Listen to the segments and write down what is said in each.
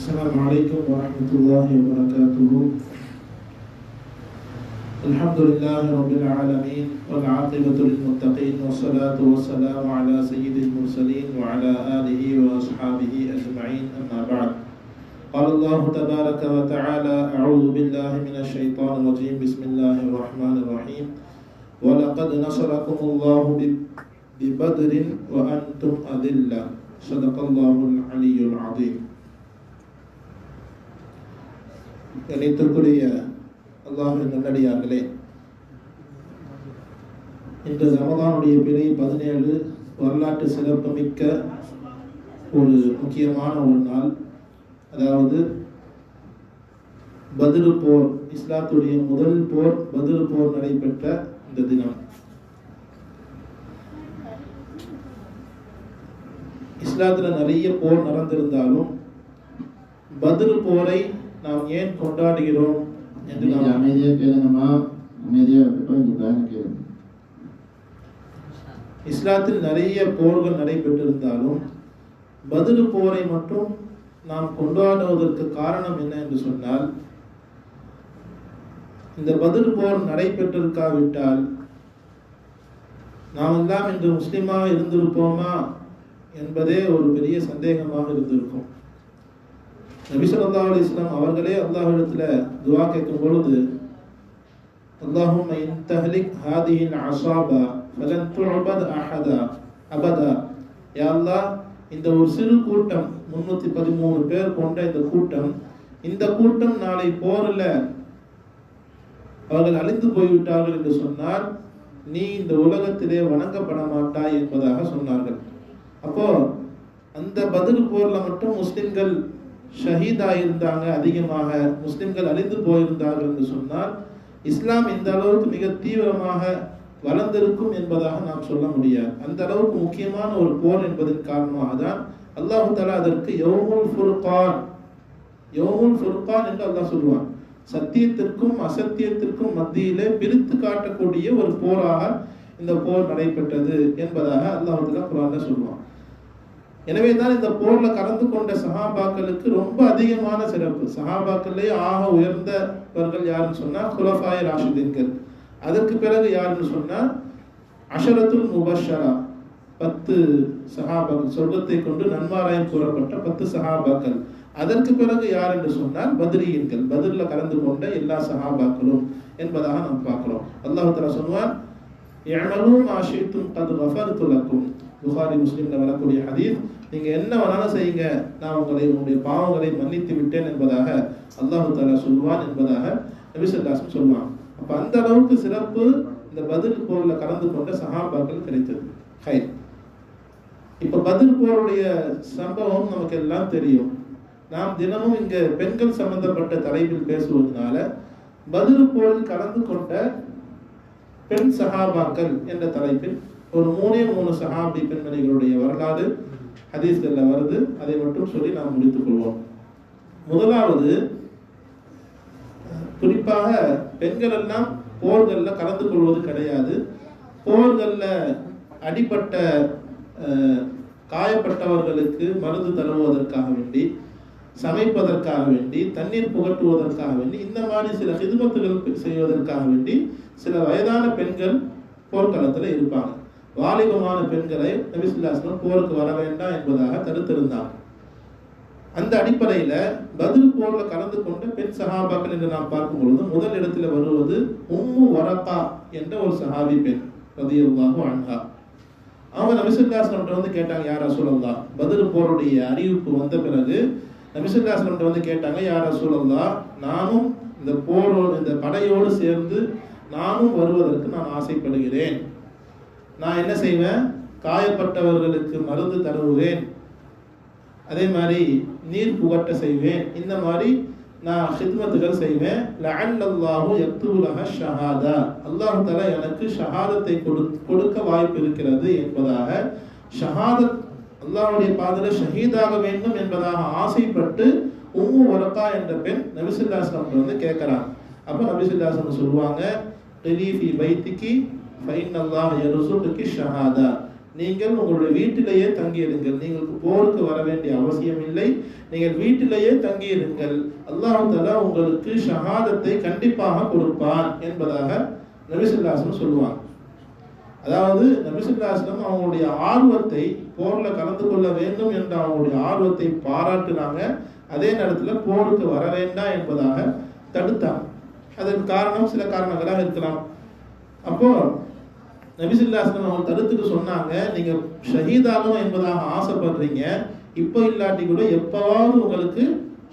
السلام عليكم ورحمة الله وبركاته. الحمد لله رب العالمين والعاقبة للمتقين والصلاة والسلام على سيد المرسلين وعلى آله وأصحابه أجمعين أما بعد. قال الله تبارك وتعالى أعوذ بالله من الشيطان الرجيم. بسم الله الرحمن الرحيم. ولقد نصركم الله ببدر وأنتم أذلة. صدق الله العلي العظيم. கணித்திற்குரிய அல்லாஹின் நல்லடியார்களே இன்று ரமதானுடைய பிறை பதினேழு வரலாற்று சிறப்புமிக்க ஒரு முக்கியமான ஒரு நாள். அதாவது பதிரு போர் இஸ்லாத்துடைய முதல் போர் பதிரு போர் நடைபெற்ற இந்த தினம். இஸ்லாத்துல நிறைய போர் நடந்திருந்தாலும் பதிரு போரை நாம் ஏன் கொண்டாடுகிறோம் என்று நாம் அமைதியா கேளுங்கம்மா. அமைதியா இருக்கட்டும் இங்க பேன கேளுங்க. இஸ்லாத்தில் நிறைய போர்கள் நடைபெற்றிருந்தாலும் பதிரு போரை மட்டும் நாம் கொண்டாடுவதற்கு காரணம் என்ன என்று சொன்னால் இந்த பதில் போர் நடைபெற்றிருக்காவிட்டால் நாம் எல்லாம் இன்று முஸ்லிமாக இருந்திருப்போமா என்பதே ஒரு பெரிய சந்தேகமாக இருந்திருக்கும். நபி ஸல்லல்லாஹு அலைஹி அவர்களே அல்லாஹ்விடத்துல துவா கேட்கும் பொழுது அல்லாஹும் இன் தஹ்லிக் ஹாதிஹி ஃபலன் துஅபத் அஹதா அபதா. யா அல்லாஹ் இந்த ஒரு சிறு கூட்டம் முன்னூத்தி பதிமூணு பேர் கொண்ட இந்த கூட்டம் இந்த கூட்டம் நாளை போரில் அவர்கள் அழிந்து போய்விட்டார்கள் என்று சொன்னால் நீ இந்த உலகத்திலே வணங்கப்பட மாட்டாய் என்பதாக சொன்னார்கள். அப்போ அந்த பதில் போரில் மட்டும் முஸ்லிம்கள் ஷஹீதா இருந்தாங்க அதிகமாக முஸ்லிம்கள் அழிந்து போயிருந்தார்கள் என்று சொன்னால் இஸ்லாம் இந்த அளவுக்கு மிக தீவிரமாக வளர்ந்திருக்கும் என்பதாக நாம் சொல்ல முடியாது. அந்த அளவுக்கு முக்கியமான ஒரு போர் என்பதன் காரணமாக தான் அல்லாஹு தலா அதற்கு யோமுல் ஃபுர்கான் யோமுல் ஃபுர்கான் என்று அல்லாஹ் சொல்லுவான். சத்தியத்திற்கும் அசத்தியத்திற்கும் மத்தியிலே பிரித்து காட்டக்கூடிய ஒரு போராக இந்த போர் நடைபெற்றது என்பதாக அல்லாஹ் தலா குர்ஆன்ல சொல்லுவான். எனவே தான் இந்த போரில் கலந்து கொண்ட சஹாபாக்களுக்கு ரொம்ப அதிகமான சிறப்பு. சஹாபாக்கள்லேயே ஆக உயர்ந்தவர்கள் யாருன்னு சொன்னால் குலஃபாய் ராஷிதீன்கள். அதற்கு பிறகு யாருன்னு சொன்னால் அஷரத்துல் முபஷரா. பத்து சஹாபாக்கள் சொர்க்கத்தை கொண்டு நன்மாராயம் கூறப்பட்ட பத்து சஹாபாக்கள். அதற்கு பிறகு யார் என்று சொன்னால் பத்ரியன்கள். பதிரில் கலந்து கொண்ட எல்லா சஹாபாக்களும் என்பதாக நாம் பார்க்கிறோம். அல்லாஹ் சொல்லுவார் சொல்வான் "இஅமலூ அது ஷி'தும் துலக்கும் புகாரி முஸ்லீமில் வரக்கூடிய ஹதீஸ் நீங்க என்ன வேணாலும் செய்யுங்க. நான் உங்களை உங்களுடைய பாவங்களை மன்னித்து விட்டேன் என்பதாக அல்லாஹு தாலா சொல்வான் என்பதாக நபிசல்லாசம் ஸல்லல்லாஹு அலைஹி சொல்வான். அப்ப அந்த அளவுக்கு சிறப்பு இந்த பதில் போரில் கலந்து கொண்ட சஹாபாக்கள் கிடைத்தது. ஹை இப்ப பதில் போருடைய சம்பவம் நமக்கு எல்லாம் தெரியும். நாம் தினமும் இங்க பெண்கள் சம்பந்தப்பட்ட தலைப்பில் பேசுவதனால பதில் போரில் கலந்து கொண்ட பெண் சஹாபாக்கள் என்ற தலைப்பில் ஒரு மூணே மூணு சஹாபி பெண்மணிகளுடைய வரலாறு ஹதீஸ்கள்ல வருது. அதை மட்டும் சொல்லி நாம் முடித்துக் கொள்வோம். முதலாவது குறிப்பாக பெண்கள் எல்லாம் போர்களில் கலந்து கொள்வது கிடையாது. போர்களில் அடிப்பட்ட காயப்பட்டவர்களுக்கு மருந்து தருவதற்காக வேண்டி சமைப்பதற்காக வேண்டி தண்ணீர் புகட்டுவதற்காக வேண்டி இந்த மாதிரி சில ஹிதுமத்துகள் செய்வதற்காக வேண்டி சில வயதான பெண்கள் போர்க்களத்தில் இருப்பாங்க. வாலிபமான பெண்களை நபிசுல்லாஸ்லம் போருக்கு வர வேண்டாம் என்பதாக தடுத்திருந்தாங்க அந்த அடிப்படையில பதில் போர்ல கலந்து கொண்ட பெண் சஹாபாக்கள் என்று நாம் பார்க்கும் பொழுது முதல் இடத்துல வருவது உம்மு வரப்பா என்ற ஒரு சஹாபி பெண் ரதியல்லாஹு அன்ஹா. அவங்க நபிசுல்லாஸ்லம் வந்து கேட்டாங்க யார் ரசூலல்லா பதில் போருடைய அறிவிப்பு வந்த பிறகு நபிசுல்லாஸ்லம் வந்து கேட்டாங்க யார் ரசூலல்லா நானும் இந்த போரோடு இந்த படையோடு சேர்ந்து நானும் வருவதற்கு நான் ஆசைப்படுகிறேன். நான் என்ன செய்வேன்? காயப்பட்டவர்களுக்கு மருந்து தருவேன் அதே மாதிரி நீர் புகட்ட செய்வேன். இந்த மாதிரி நான் ஹித்மத்துகள் செய்வேன். லஅல்லல்லாஹு யக்துபு ஷஹாதா. அல்லாஹ் தஆலா எனக்கு ஷஹாதத்தை கொடு கொடுக்க வாய்ப்பு இருக்கிறது என்பதாக ஷஹாதத் அல்லாஹ்வுடைய பாதையில ஷஹீதாக வேண்டும் என்பதாக ஆசைப்பட்டு உம்மு வரகா என்ற பெண் நபிசுல்லாஸ்லம் வந்து கேட்கிறாங்க அப்போ நபிசுல்லாஸ்லம் சொல்லுவாங்க டெலிஃபி வைத்திக்கு ஷஹாதா நீங்கள் உங்களுடைய வீட்டிலேயே தங்கியிருங்கள். நீங்கள் போருக்கு வர வேண்டிய அவசியம் இல்லை நீங்கள் வீட்டிலேயே தங்கியிருங்கள். அல்லாஹு தலா உங்களுக்கு ஷஹாதத்தை கண்டிப்பாக கொடுப்பான் என்பதாக நபிசுல்லாசனம் சொல்லுவாங்க. அதாவது நபிசுல்லாஸ்லம் அவங்களுடைய ஆர்வத்தை போர்ல கலந்து கொள்ள வேண்டும் என்ற அவங்களுடைய ஆர்வத்தை பாராட்டுனாங்க. அதே நேரத்தில் போருக்கு வர வேண்டாம் என்பதாக தடுத்தாங்க. அதற்கு காரணம் சில காரணங்களாக இருக்கலாம். அப்போ நபிசுல்லாஸ்லம் அவங்க தடுத்துட்டு சொன்னாங்க. நீங்க ஷஹீதாகணும் என்பதாக ஆசைப்படுறீங்க. இப்போ இல்லாட்டி கூட எப்பவாவது உங்களுக்கு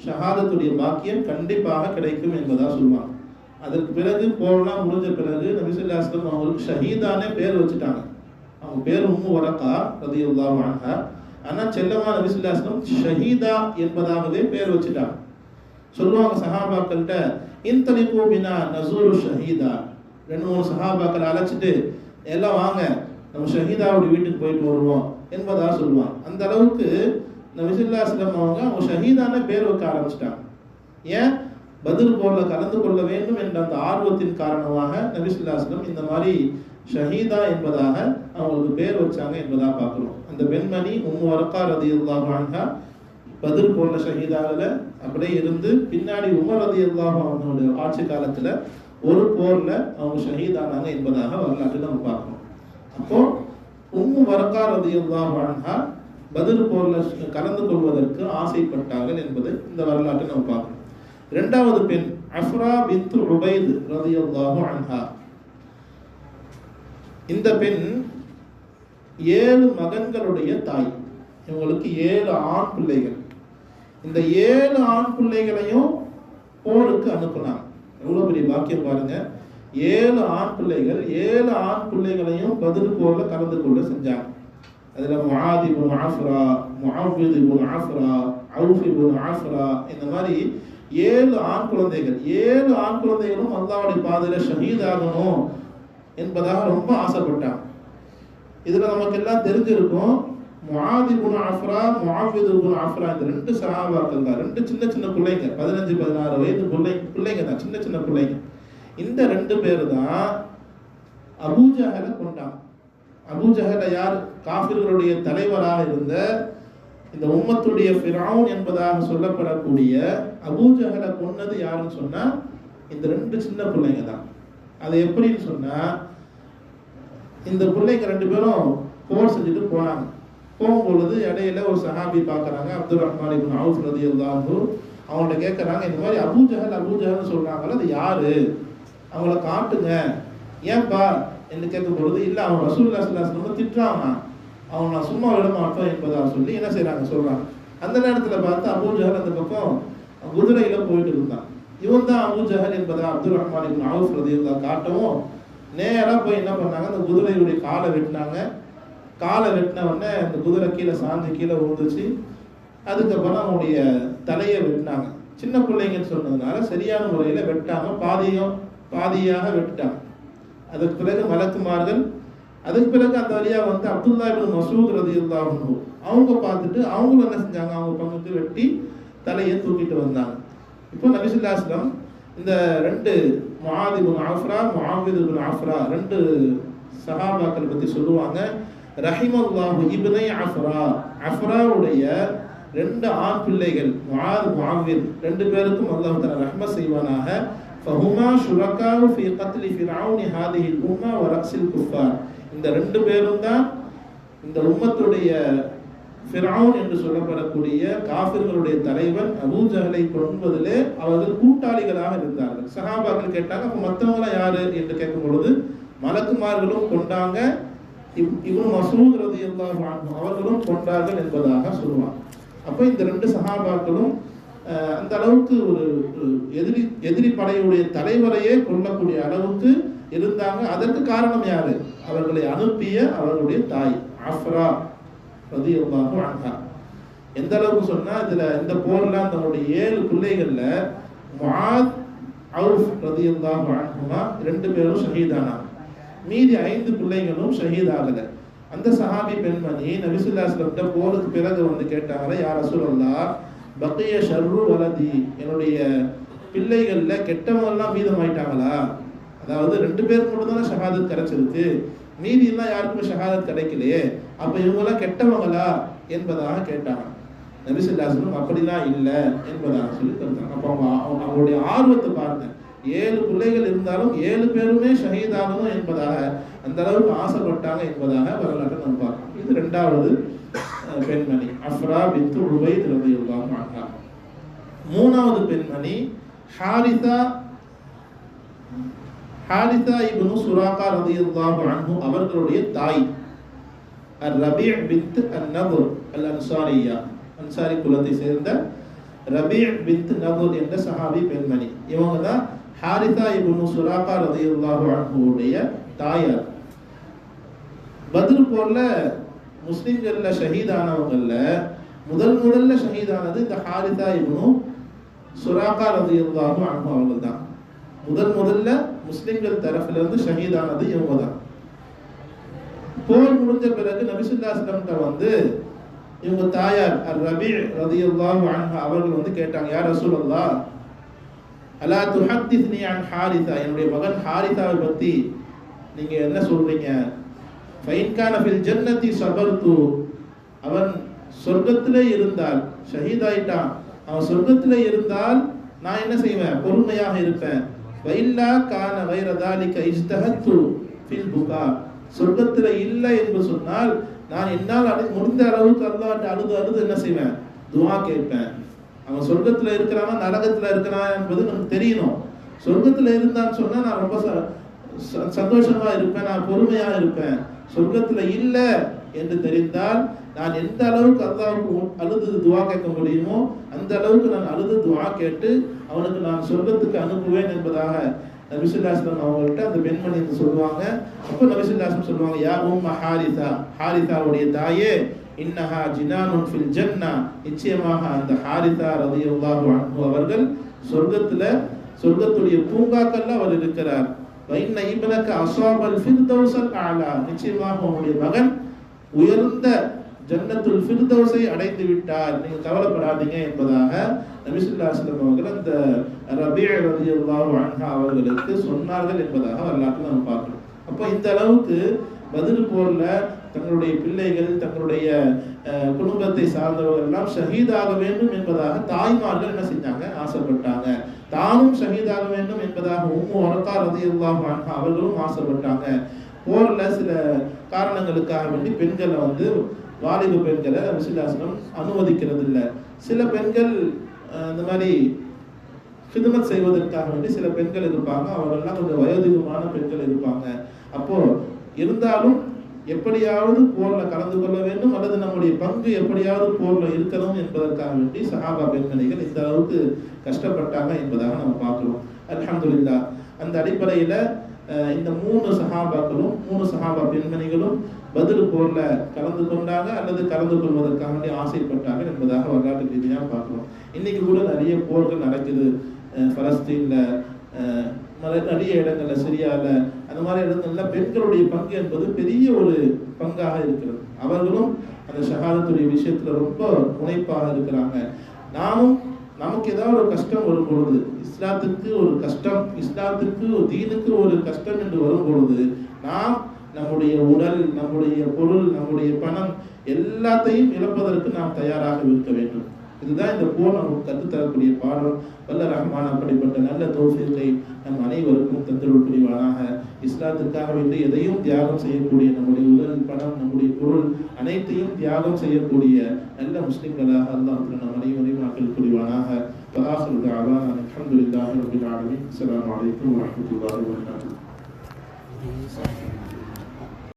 ஷஹாதத்துடைய பாக்கியம் கண்டிப்பாக கிடைக்கும் என்பதாக சொல்லுவாங்க. அதற்கு பிறகு போகலாம் முடிஞ்ச பிறகு நபிசுல்லாஸ்லம் அவங்களுக்கு ஷஹீதானே பேர் வச்சுட்டாங்க. அவங்க பேர் உம்மு வரக்கா ரதியுல்லாஹு அன்ஹா. ஆனால் செல்லமா நபிசுல்லாஸ்லம் ஷஹீதா என்பதாகவே பேர் வச்சுட்டாங்க. சொல்லுவாங்க சஹாபாக்கள்கிட்ட இன்தலிகூ அப்படின்னா நசூரு ஷஹீதா. ரெண்டு மூணு சஹாபாக்கள் அழைச்சிட்டு எல்லாம் வாங்க நம்ம ஷஹீதாவுடைய வீட்டுக்கு போயிட்டு வருவோம் என்பதாக சொல்லுவாங்க. அந்த அளவுக்கு நபிசுல்லாஸ்லம் அவங்க அவங்க ஷஹீதான பேர் வைக்க ஆரம்பிச்சிட்டாங்க. ஏன்? பதில் போல கலந்து கொள்ள வேண்டும் என்ற அந்த ஆர்வத்தின் காரணமாக நபிசுல்லாஸ்லம் இந்த மாதிரி ஷஹீதா என்பதாக அவங்களுக்கு பேர் வச்சாங்க என்பதாக பார்க்குறோம். அந்த பெண்மணி உம்மு வரக்கா ரதி அன்ஹா பதில் போர்ல ஷஹீதாவில் அப்படியே இருந்து பின்னாடி உமர் ரதியுல்லாஹு அவங்களுடைய ஆட்சி காலத்தில் ஒரு போர்ல அவங்க ஷஹீதானாங்க என்பதாக வரலாற்றை நம்ம பார்க்கணும். அப்போ உம்மு வரக்கா ரதியுல்லாஹு அன்ஹா பதில் போர்ல கலந்து கொள்வதற்கு ஆசைப்பட்டார்கள் என்பது இந்த வரலாற்றை நம்ம பார்க்கணும். இரண்டாவது பெண் அஃப்ரா பித்து உபைத் ரதியல்லாஹு அன்ஹா. இந்த பெண் ஏழு மகன்களுடைய தாய். இவங்களுக்கு ஏழு ஆண் பிள்ளைகள். இந்த ஏழு ஆண் பிள்ளைகளையும் போருக்கு அனுப்புனாங்க. எவ்வளவு பெரிய பாக்கியம் பாருங்க. ஏழு ஆண் பிள்ளைகள் ஏழு ஆண் பிள்ளைகளையும் பதில் போல கலந்து கொள்ள செஞ்சாங்க. அதுல முஆதி புன் ஆஃப்ரா முஆவித் புன் ஆஃப்ரா அவுஃபி புன் ஆஃப்ரா இந்த மாதிரி ஏழு ஆண் குழந்தைகள் ஏழு ஆண் குழந்தைகளும் அல்லாவுடைய பாதையில ஷஹீதாகணும் என்பதாக ரொம்ப ஆசைப்பட்டாங்க. இதுல நமக்கு எல்லாம் தெரிஞ்சிருக்கும். முஆதி இப்னு ஆஃப்ரா முஆவித் இப்னு ஆஃப்ரா இந்த ரெண்டு சகாபாக்கள் தான். ரெண்டு சின்ன சின்ன பிள்ளைங்க பதினஞ்சு பதினாறு வயது பிள்ளை பிள்ளைங்க தான் சின்ன சின்ன பிள்ளைங்க. இந்த ரெண்டு பேர் தான் அபூஜஹலை கொண்டான் அபூஜஹலை யார்? காஃபிர்களுடைய தலைவராக இருந்த இந்த உம்மத்துடைய ஃபிரௌன் என்பதாக சொல்லப்படக்கூடிய அபூஜஹலை கொன்னது யாருன்னு சொன்னால் இந்த ரெண்டு சின்ன பிள்ளைங்க தான். அது எப்படின்னு சொன்னால் இந்த பிள்ளைங்க ரெண்டு பேரும் போர் செஞ்சுட்டு போனாங்க. போகும்பொழுது இடையில ஒரு சஹாபி பார்க்குறாங்க அப்துல் ரஹ்மான் இப்னு ரதி அல்லாஹு அவங்கள்ட்ட கேட்குறாங்க இந்த மாதிரி அபூஜஹல் அபூஜஹல்னு சொல்றாங்கல்ல அது யாரு? அவங்கள காட்டுங்க. ஏன்பா? என்று கேட்கும் பொழுது இல்லை அவன் ரசூல்லா ரொம்ப திட்டுறாமா அவன் நான் சும்மா விட மாட்டோம் என்பதாக சொல்லி என்ன செய்கிறாங்க சொல்கிறாங்க அந்த நேரத்தில் பார்த்து அபூஜஹல் அந்த பக்கம் குதிரையில் போயிட்டு இருந்தான். இவன் தான் அபூஜஹல் என்பதா அப்துல் ரஹ்மான் இப்னு ரதி ரலியல்லாஹு காட்டவும் நேராக போய் என்ன பண்ணாங்க அந்த குதிரையுடைய காலை வெட்டினாங்க. காலை வெட்டின உடனே அந்த குதிரை கீழே சாஞ்சு கீழே விழுந்துச்சு அதுக்கப்புறம் அவனுடைய தலையை வெட்டினாங்க. சின்ன பிள்ளைங்கன்னு சொன்னதுனால சரியான முறையில் வெட்டாம பாதியும் பாதியாக வெட்டாங்க அதுக்கு பிறகு மலக்குமார்கள் அதுக்கு பிறகு அந்த வழியாக வந்து அப்துல்லா இபின் மசூத் ரதியுல்லாஹு அவங்க பார்த்துட்டு அவங்களும் என்ன செஞ்சாங்க? அவங்க பங்குக்கு வெட்டி தலையை தூக்கிட்டு வந்தாங்க. இப்போ நபிசுல்லாஸ்லாம் இந்த ரெண்டு முஆதி ஆஃப்ரா முஆவித் ஆஃப்ரா ரெண்டு சகாபாக்கள் பற்றி சொல்லுவாங்க. ரஹிமல்லாஹு இப்னை அஃப்ரா. அஃப்ராவுடைய ரெண்டு ஆண் பிள்ளைகள் முஆத் முஆவித் ரெண்டு பேருக்கும் அல்லாஹ் தஆலா ரஹ்மத் செய்வானாக. ஃபஹுமா ஷுரகாவு ஃபீ கத்லி ஃபிர்அவுன் ஹாதிஹி உம்மா வ ரக்ஸில் குஃபார் இந்த ரெண்டு பேரும் தான் இந்த உம்மத்துடைய ஃபிரௌன் என்று சொல்லப்படக்கூடிய காஃபிர்களுடைய தலைவன் அபூ ஜஹலை கொன்பதிலே அவர்கள் கூட்டாளிகளாக இருந்தார்கள். சஹாபாக்கள் கேட்டாங்க அப்போ மற்றவங்களாம் யாரு? என்று கேட்கும் பொழுது மலக்குமார்களும் கொண்டாங்க இவன் மசூத் ரலியல்லாஹு அன்ஹு அவர்களும் கொண்டார்கள் என்பதாக சொல்லுவாங்க. அப்போ இந்த ரெண்டு சஹாபாக்களும் அந்த அளவுக்கு ஒரு எதிரி எதிரி படையுடைய தலைவரையே கொல்லக்கூடிய அளவுக்கு இருந்தாங்க. அதற்கு காரணம் யாரு? அவர்களை அனுப்பிய அவர்களுடைய தாய் ஆஃப்ரா ரதியல்லாஹு அன்ஹா. எந்த அளவுக்கு சொன்னா இதுல இந்த போர்ல தன்னுடைய ஏழு பிள்ளைகள்ல முஆத் அவுஃப் ரதியல்லாஹு அன்ஹுமா ரெண்டு பேரும் ஷஹீதானாங்க. மீதி ஐந்து பிள்ளைகளும் ஷஹீத் அந்த சஹாபி பெண்மணி நபிசுல்லாஸ்லம்ட்ட போருக்கு பிறகு வந்து கேட்டாங்களே யார் ரசூலல்லாஹ் பக்கைய ஷர்ரு வலதி. என்னுடைய பிள்ளைகள்ல கெட்டவங்கெல்லாம் மீதமாயிட்டாங்களா? அதாவது ரெண்டு பேருக்கு மட்டும் தானே ஷஹாதத் கிடைச்சிருக்கு. மீதி எல்லாம் யாருக்குமே ஷஹாதத் கிடைக்கலையே. அப்ப இவங்கெல்லாம் கெட்டவங்களா என்பதாக கேட்டாங்க. நபிசுல்லாஸ்லம் அப்படிலாம் இல்லை என்பதாக சொல்லி தந்தாங்க. அப்போ அவங்க அவங்க- அவங்களுடைய ஆர்வத்தை பார்த்தேன். ஏழு பிள்ளைகள் இருந்தாலும் ஏழு பேருமே ஷஹீதாகணும் என்பதாக அந்த அளவுக்கு ஆசைப்பட்டாங்க என்பதாக வரலாற்றை நம்ம பார்க்கணும். இது ரெண்டாவது பெண்மணி. அஃப்ரா பித்து உபைத் ரலியல்லாஹு அன்ஹா. மூணாவது பெண்மணி ஹாரிதா ஹாரிதா இப்னு சுராகா ரலியல்லாஹு அன்ஹு அவர்களுடைய தாய். அர் ரபீ பின்த் அந்நபுர் அல் அன்சாரியா அன்சாரி குலத்தை சேர்ந்த ரபீ பித் நபுர் என்ற சஹாபி பெண்மணி. இவங்க தான் ஹாரிதா இபுனு சுராகா ரலியல்லாஹு அன்புடைய தாயார். பத்ரு போர்ல முஸ்லிம்கள்ல ஷஹீதானவங்கள்ல முதல் முதல்ல ஷஹீதானது இந்த ஹாரிதா இபுனு சுராகா ரலியல்லாஹு அன்பு அவங்க தான் முதல் முதல்ல முஸ்லிம்கள் தரப்புல இருந்து ஷஹீதானது இவங்க தான் போர் முடிஞ்ச பிறகு நபிசுல்லாஸ்லம்கிட்ட வந்து இவங்க தாயார் அர் ரபி ரதியல்லாஹு அன்பு அவர்கள் வந்து கேட்டாங்க யார் ரசூலல்லாஹ் அலா துஹத்திஸ்னி அன் ஹாரிசா என்னுடைய மகன் ஹாரிசாவை பற்றி நீங்கள் என்ன சொல்கிறீங்க ஃபைன்கான ஃபில் ஜன்னத்தி சபர்த்து அவன் சொர்க்கத்திலே இருந்தால் ஷஹீதாயிட்டான். அவன் சொர்க்கத்திலே இருந்தால் நான் என்ன செய்வேன்? பொறுமையாக இருப்பேன். வைல்லா கான வைரதாலிக்க தாலிக ஃபில் புகா. சொர்க்கத்தில் இல்லை என்று சொன்னால் நான் என்னால் அழு முடிந்த அளவுக்கு அல்லாட்டு அழுது அழுது என்ன செய்வேன்? துவா கேட்பேன். அவன் சொர்க்கத்தில் இருக்கிறானா நரகத்தில் இருக்கிறான் என்பது நமக்கு தெரியணும். சொர்க்கத்தில் இருந்தான்னு சொன்னா நான் ரொம்ப ச- ச- சந்தோஷமா இருப்பேன் நான் பொறுமையா இருப்பேன். சொர்க்கத்துல இல்ல என்று தெரிந்தால் நான் எந்த அளவுக்கு அல்லாவுக்கு அழுது துவா கேட்க முடியுமோ அந்த அளவுக்கு நான் அழுது துவா கேட்டு அவனுக்கு நான் சொர்க்கத்துக்கு அனுப்புவேன் என்பதாக நபிசுல்லாஸ்லம் அவங்கள்ட்ட அந்த பெண்மணி வந்து சொல்லுவாங்க. அப்போ நபிசுல்லாஸ்லம் சொல்லுவாங்க யா உம் ஹாரிதா ஹாரிதாவுடைய தாயே இன்னஹா ஜினானுன் ஃபில் ஜன்னா. நிச்சயமாக அந்த ஹாரிதா ரலியல்லாஹு அன்ஹு அவர்கள் சொர்க்கத்தில் சொர்க்கத்துடைய பூங்காக்கள்ல அவர் இருக்கிறார். வைன்ன இப்னக அஸாபல் ஃபிர்தௌஸல் ஆலா நிச்சயமாக உங்களுடைய மகன் உயர்ந்த ஜன்னத்துல் ஃபிர்தோஸை அடைந்து விட்டார். நீங்க கவலைப்படாதீங்க என்பதாக நபி ஸல்லல்லாஹு அவர்கள் அந்த ரபீ ரலியல்லாஹு அன்ஹா அவர்களுக்கு சொன்னார்கள் என்பதாக வரலாற்று நம்ம பார்க்கணும் அப்போ இந்த அளவுக்கு பதில் போரில் தங்களுடைய பிள்ளைகள் தங்களுடைய குடும்பத்தை சார்ந்தவர்கள் எல்லாம் ஷஹீதாக வேண்டும் என்பதாக தாய்மார்கள் என்ன செஞ்சாங்க? ஆசைப்பட்டாங்க. தானும் ஷஹீதாக வேண்டும் என்பதாக உம்மு வரக்கா ரதியல்லாஹு அன்ஹா அவர்களும் ஆசைப்பட்டாங்க. போரில் சில காரணங்களுக்காக வேண்டி பெண்களை வந்து வாலிப பெண்களை விசுலாசனம் அனுமதிக்கிறது இல்லை சில பெண்கள் இந்த மாதிரி ஹிதமத் செய்வதற்காக வேண்டி சில பெண்கள் இருப்பாங்க. அவர்கள்லாம் கொஞ்சம் வயோதிகமான பெண்கள் இருப்பாங்க. அப்போ இருந்தாலும் எப்படியாவது போரில் கலந்து கொள்ள வேண்டும். அல்லது நம்முடைய பங்கு எப்படியாவது போரில் இருக்கணும் என்பதற்காக வேண்டி சஹாபா பெண்மணிகள் இந்த அளவுக்கு கஷ்டப்பட்டாங்க என்பதாக நம்ம பார்க்குறோம். அலமதுல்லா அந்த அடிப்படையில் இந்த மூணு சஹாபாக்களும் மூணு சஹாபா பெண்மணிகளும் பதில் போர்ல கலந்து கொண்டாங்க அல்லது கலந்து கொள்வதற்காக வேண்டி ஆசைப்பட்டாங்க என்பதாக வரலாற்று ரீதியாக பார்க்கிறோம். இன்னைக்கு கூட நிறைய போர்கள் நடக்குது. அஹ், பலஸ்தீன்ல நிறைய இடங்கள்ல சிரியால அந்த மாதிரி இடங்கள்ல பெண்களுடைய பங்கு என்பது பெரிய ஒரு பங்காக இருக்கிறது. அவர்களும் அந்த ஷஹாதத்துடைய விஷயத்துல ரொம்ப முனைப்பாக இருக்கிறாங்க. நாமும் நமக்கு ஏதாவது ஒரு கஷ்டம் வரும் பொழுது இஸ்லாத்துக்கு ஒரு கஷ்டம் இஸ்லாத்துக்கு தீனுக்கு ஒரு கஷ்டம் என்று வரும் பொழுது நாம் நம்முடைய உடல் நம்முடைய பொருள் நம்முடைய பணம் எல்லாத்தையும் இழப்பதற்கு நாம் தயாராக இருக்க வேண்டும். இதுதான் இந்த போர் நமக்கு கற்றுத்தரக்கூடிய பாடம் வல்ல ரஹ்மான் அப்படிப்பட்ட நல்ல தோஃபியத்தை நம் அனைவருக்கும் தந்தருள் புரிவானாக இஸ்லாத்துக்காக வேண்டி எதையும் தியாகம் செய்யக்கூடிய நம்முடைய உடல் பணம் நம்முடைய பொருள் அனைத்தையும் தியாகம் செய்யக்கூடிய நல்ல முஸ்லிம்களாக அல்லாஹ் நம் அனைவரையும் நாட்கள் புரிவானாக فآخر دعوانا الحمد لله رب العالمين السلام عليكم ورحمة الله وبركاته